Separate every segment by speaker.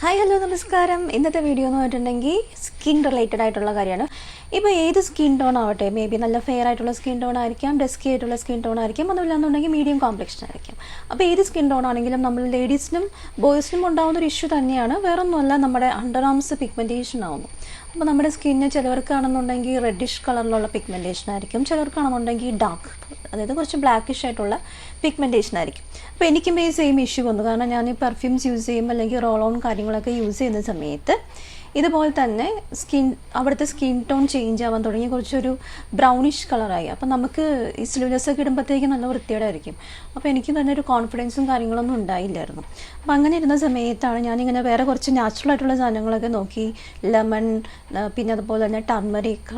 Speaker 1: Hi hello നമസ്കാരം. ഇന്നത്തെ video എന്ന് പറഞ്ഞിട്ടുണ്ടെങ്കിൽ സ്കിൻ റിലേറ്റഡ് ആയിട്ടുള്ള കാര്യമാണ്. ഇപ്പോൾ ഏത് സ്കിൻ ടോൺ ആവട്ടെ മേ ബി നല്ല ഫെയർ ആയിട്ടുള്ള സ്കിൻ ടോൺ ആയിരിക്കാം ഡെസ്കി ആയിട്ടുള്ള സ്കിൻ ടോൺ ആയിരിക്കാം അതുമില്ലാന്നുണ്ടെങ്കിൽ മീഡിയം കോംപ്ലക്ഷൻ ആയിരിക്കാം. അപ്പോൾ ഏത് സ്കിൻ ടോൺ ആണെങ്കിലും നമ്മൾ ലേഡീസിനും ബോയ്സിനും ഉണ്ടാകുന്ന ഒരു ഇഷ്യൂ തന്നെയാണ്. വേറൊന്നുമല്ല നമ്മുടെ അണ്ടർ ആംസ് പിഗ്മെന്റേഷൻ ആവുന്നു. അപ്പോൾ നമ്മുടെ സ്കിന്ന് ചിലവർക്കാണെന്നുണ്ടെങ്കിൽ റെഡിഷ് കളറിലുള്ള പിഗ്മെന്റേഷൻ ആയിരിക്കും. ചിലർക്കാണെന്നുണ്ടെങ്കിൽ ഡാർക്ക് അതായത് കുറച്ച് ബ്ലാക്കിഷ് ആയിട്ടുള്ള പിഗ്മെന്റേഷൻ ആയിരിക്കും. അപ്പോൾ എനിക്കും ഈ സെയിം ഇഷ്യൂ വന്നു. കാരണം ഞാൻ ഈ പെർഫ്യൂംസ് യൂസ് ചെയ്യുമ്പോൾ അല്ലെങ്കിൽ റോൾ ഓൺ കാര്യങ്ങളൊക്കെ യൂസ് ചെയ്യുന്ന സമയത്ത് ഇതുപോലെ തന്നെ സ്കിൻ അവിടുത്തെ സ്കിൻ ടോൺ ചേഞ്ച് ആവാൻ തുടങ്ങി കുറച്ചൊരു ബ്രൗണിഷ് കളറായി അപ്പം നമുക്ക് ഈ സ്ലീവ്ലെസ് ഒക്കെ ഇടുമ്പോഴത്തേക്ക് നല്ല വൃത്തിയോടായിരിക്കും അപ്പോൾ എനിക്ക് തന്നെ ഒരു കോൺഫിഡൻസും കാര്യങ്ങളൊന്നും ഉണ്ടായില്ലായിരുന്നു. അപ്പം അങ്ങനെ ഇരുന്ന സമയത്താണ് ഞാനിങ്ങനെ വേറെ കുറച്ച് നാച്ചുറൽ ആയിട്ടുള്ള സാധനങ്ങളൊക്കെ നോക്കി. ലെമൺ പിന്നെ അതുപോലെ തന്നെ ടർമറിക്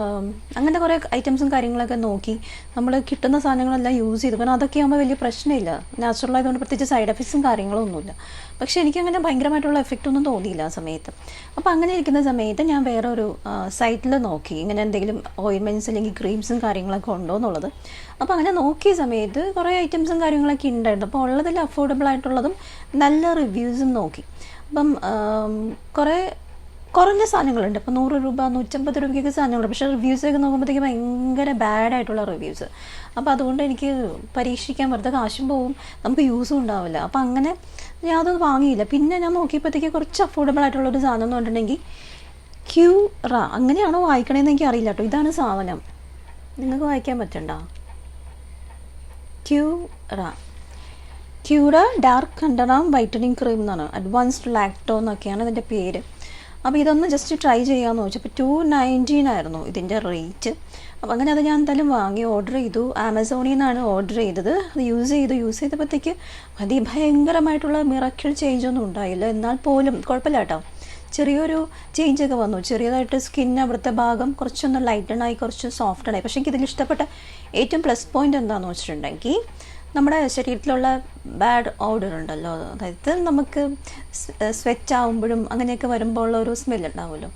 Speaker 1: അങ്ങനത്തെ കുറേ ഐറ്റംസും കാര്യങ്ങളൊക്കെ നോക്കി. നമ്മൾ കിട്ടുന്ന സാധനങ്ങളെല്ലാം യൂസ് ചെയ്തു. കാരണം അതൊക്കെ ആകുമ്പോൾ വലിയ പ്രശ്നമില്ല. നാച്ചുറൽ ആയതുകൊണ്ട് പ്രത്യേകിച്ച് സൈഡ് എഫക്ട്സും കാര്യങ്ങളൊന്നുമില്ല. പക്ഷേ എനിക്കങ്ങനെ ഭയങ്കരമായിട്ടുള്ള എഫക്റ്റ് ഒന്നും തോന്നിയില്ല ആ സമയത്ത്. അപ്പോൾ അങ്ങനെ ഇരിക്കുന്ന സമയത്ത് ഞാൻ വേറൊരു സൈറ്റിൽ നോക്കി. ഇങ്ങനെ എന്തെങ്കിലും ഓയിൻമെന്റ്സ് അല്ലെങ്കിൽ ക്രീംസും കാര്യങ്ങളൊക്കെ ഉണ്ടോ എന്നുള്ളത്. അപ്പോൾ അങ്ങനെ നോക്കിയ സമയത്ത് കുറേ ഐറ്റംസും കാര്യങ്ങളൊക്കെ ഉണ്ടായിരുന്നു അപ്പോൾ ഉള്ളതിൽ അഫോർഡബിൾ ആയിട്ടുള്ളതും നല്ല റിവ്യൂസും നോക്കി. അപ്പം കുറേ കുറഞ്ഞ സാധനങ്ങളുണ്ട്. ഇപ്പോൾ നൂറ് രൂപ നൂറ്റമ്പത് രൂപയ്ക്കൊക്കെ സാധനങ്ങളുണ്ട്. പക്ഷേ റിവ്യൂസൊക്കെ നോക്കുമ്പോഴത്തേക്ക് ഭയങ്കര ബാഡായിട്ടുള്ള റിവ്യൂസ് അപ്പോൾ അതുകൊണ്ട് എനിക്ക് പരീക്ഷിക്കാൻ വെറുതെ കാശും പോവും. നമുക്ക് യൂസും ഉണ്ടാവില്ല. അപ്പോൾ അങ്ങനെ ഞാൻ അതൊന്നും വാങ്ങിയില്ല. പിന്നെ ഞാൻ നോക്കിയപ്പോഴത്തേക്ക് കുറച്ച് അഫോർഡബിൾ ആയിട്ടുള്ള ഒരു സാധനം എന്ന് പറഞ്ഞിട്ടുണ്ടെങ്കിൽ ക്യൂ റ അങ്ങനെയാണോ വായിക്കണേന്ന് എനിക്ക് അറിയില്ല കേട്ടോ ഇതാണ് സാധനം. നിങ്ങൾക്ക് വായിക്കാൻ പറ്റണ്ട? Qura Qura dark underarm whitening cream എന്നാണ്. അഡ്വാൻസ്ഡ് ലാക്ടോ എന്നൊക്കെയാണ് ഇതിന്റെ പേര്. അപ്പോൾ ഇതൊന്ന് ജസ്റ്റ് ട്രൈ ചെയ്യാമെന്ന് ചോദിച്ചു. അപ്പോൾ ടു നയന്റീൻ ആയിരുന്നു ഇതിന്റെ റേറ്റ് അപ്പോൾ അങ്ങനെ അത് ഞാൻ എന്തായാലും വാങ്ങി ഓർഡർ ചെയ്തു. ആമസോണിൽ നിന്നാണ് ഓർഡർ ചെയ്തത്. അത് യൂസ് ചെയ്തു. യൂസ് ചെയ്തപ്പോഴത്തേക്ക് അതിഭയങ്കരമായിട്ടുള്ള മിറക്കിൾ ചേഞ്ച് ഒന്നും ഉണ്ടായില്ല. എന്നാൽ പോലും കുഴപ്പമില്ല കേട്ടോ. ചെറിയൊരു ചേഞ്ച് ഒക്കെ വന്നു. ചെറിയതായിട്ട് സ്കിൻ അവിടുത്തെ ഭാഗം കുറച്ചൊന്ന് ലൈറ്റൺ ആയി കുറച്ച് സോഫ്റ്റ് ആയി. പക്ഷേ എനിക്ക് ഇതിൽ ഇഷ്ടപ്പെട്ട ഏറ്റവും പ്ലസ് പോയിന്റ് എന്താണെന്ന് വെച്ചിട്ടുണ്ടെങ്കിൽ നമ്മുടെ ശരീരത്തിലുള്ള ബാഡ് ഓർഡർ ഉണ്ടല്ലോ. അതായത് നമുക്ക് സ്വെറ്റ് ആവുമ്പോഴും അങ്ങനെയൊക്കെ വരുമ്പോൾ ഉള്ള ഒരു സ്മെൽ ഉണ്ടാവുമല്ലോ.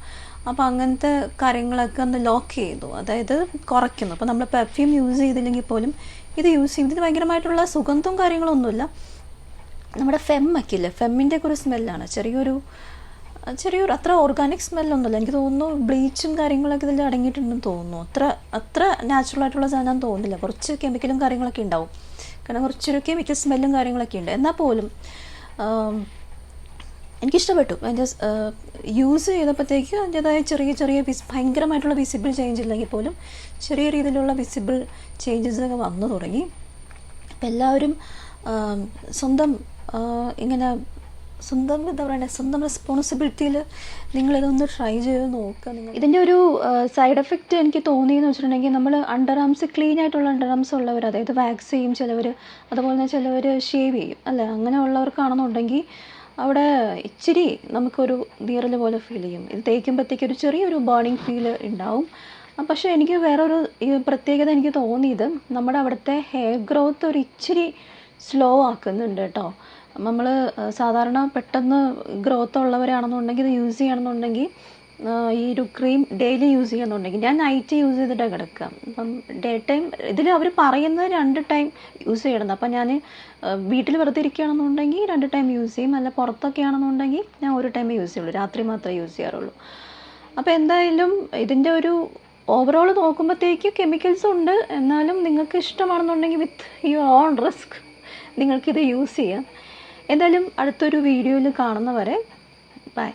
Speaker 1: അപ്പോൾ അങ്ങനത്തെ കാര്യങ്ങളൊക്കെ ഒന്ന് ലോക്ക് ചെയ്തു. അതായത് കുറയ്ക്കുന്നു. അപ്പോൾ നമ്മൾ പെർഫ്യൂം യൂസ് ചെയ്തില്ലെങ്കിൽ പോലും ഇത് യൂസ് ചെയ്യുന്നതിന് ഭയങ്കരമായിട്ടുള്ള സുഗന്ധവും കാര്യങ്ങളൊന്നുമില്ല. നമ്മുടെ ഫെമ്മൊക്കെ ഇല്ലേ? ഫെമ്മിന്റെ ഒക്കെ ഒരു സ്മെല്ലാണ് ചെറിയൊരു ചെറിയൊരു അത്ര ഓർഗാനിക് സ്മെല്ലൊന്നുമില്ല എനിക്ക് തോന്നുന്നു ബ്ലീച്ചും കാര്യങ്ങളൊക്കെ ഇതിൽ അടങ്ങിയിട്ടുണ്ടെന്ന് തോന്നുന്നു. അത്ര അത്ര നാച്ചുറൽ ആയിട്ടുള്ള സാധനം തോന്നുന്നില്ല. കുറച്ച് കെമിക്കലും കാര്യങ്ങളൊക്കെ ഉണ്ടാവും. കാരണം കുറച്ചൊരു കെമിക്കൽ സ്മെല്ലും കാര്യങ്ങളൊക്കെ ഉണ്ട്. എന്നാൽ പോലും എനിക്കിഷ്ടപ്പെട്ടു. അതിന്റെ യൂസ് ചെയ്തപ്പോഴത്തേക്ക് അതിന്റെതായ ചെറിയ ചെറിയ വിസ് ഭയങ്കരമായിട്ടുള്ള വിസിബിൾ ചേഞ്ച് ഇല്ലെങ്കിൽ പോലും ചെറിയ രീതിയിലുള്ള വിസിബിൾ ചേഞ്ചസ് ഒക്കെ വന്നു തുടങ്ങി. അപ്പം എല്ലാവരും സ്വന്തം ഇങ്ങനെ സ്വന്തം എന്താ പറയുക സ്വന്തം റെസ്പോൺസിബിലിറ്റിയിൽ നിങ്ങളിതൊന്ന് ട്രൈ ചെയ്ത് നോക്കുക നിങ്ങൾ ഇതിന്റെ ഒരു സൈഡ് എഫക്റ്റ് എനിക്ക് തോന്നിയെന്ന് വെച്ചിട്ടുണ്ടെങ്കിൽ നമ്മൾ അണ്ടർ ആംസ് ക്ലീൻ ആയിട്ടുള്ള അണ്ടർ ആംസ് ഉള്ളവർ അതായത് വാക്സ് ചെയ്യും ചിലവർ അതുപോലെ തന്നെ ചിലവർ ഷേവ് ചെയ്യും അല്ല? അങ്ങനെ ഉള്ളവർക്കാണെന്നുണ്ടെങ്കിൽ അവിടെ ഇച്ചിരി നമുക്കൊരു നീറൽ പോലെ ഫീൽ ചെയ്യും. ഇത് തേക്കുമ്പോഴത്തേക്ക് ഒരു ചെറിയൊരു ബേണിംഗ് ഫീൽ ഉണ്ടാവും. പക്ഷേ എനിക്ക് വേറൊരു പ്രത്യേകത എനിക്ക് തോന്നിയത് നമ്മുടെ അവിടുത്തെ ഹെയർ ഗ്രോത്ത് ഒരു ഇച്ചിരി സ്ലോ ആക്കുന്നുണ്ട് കേട്ടോ. നമ്മൾ സാധാരണ പെട്ടെന്ന് ഗ്രോത്ത് ഉള്ളവരാണെന്നുണ്ടെങ്കിൽ ഇത് യൂസ് ചെയ്യണമെന്നുണ്ടെങ്കിൽ ഈ ഒരു ക്രീം ഡെയിലി യൂസ് ചെയ്യുന്നുണ്ടെങ്കിൽ ഞാൻ നൈറ്റ് യൂസ് ചെയ്തിട്ടാണ് കിടക്കുക. അപ്പം ഡേ ടൈം ഇതിൽ അവർ പറയുന്നത് രണ്ട് ടൈം യൂസ് ചെയ്യണം. അപ്പം ഞാൻ വീട്ടിൽ വെറുതെ ഇരിക്കുകയാണെന്നുണ്ടെങ്കിൽ രണ്ട് ടൈം യൂസ് ചെയ്യും. അല്ല പുറത്തൊക്കെ ആണെന്നുണ്ടെങ്കിൽ ഞാൻ ഒരു ടൈമേ യൂസ് ചെയ്യുള്ളൂ. രാത്രി മാത്രമേ യൂസ് ചെയ്യാറുള്ളൂ. അപ്പോൾ എന്തായാലും ഇതിന്റെ ഒരു ഓവറോൾ നോക്കുമ്പോഴത്തേക്ക് കെമിക്കൽസ് ഉണ്ട്. എന്നാലും നിങ്ങൾക്ക് ഇഷ്ടമാണെന്നുണ്ടെങ്കിൽ വിത്ത് യുവർ ഓൺ റിസ്ക് നിങ്ങൾക്കിത് യൂസ് ചെയ്യാം. എന്തായാലും അടുത്തൊരു വീഡിയോയിൽ കാണുന്നവരെ ബൈ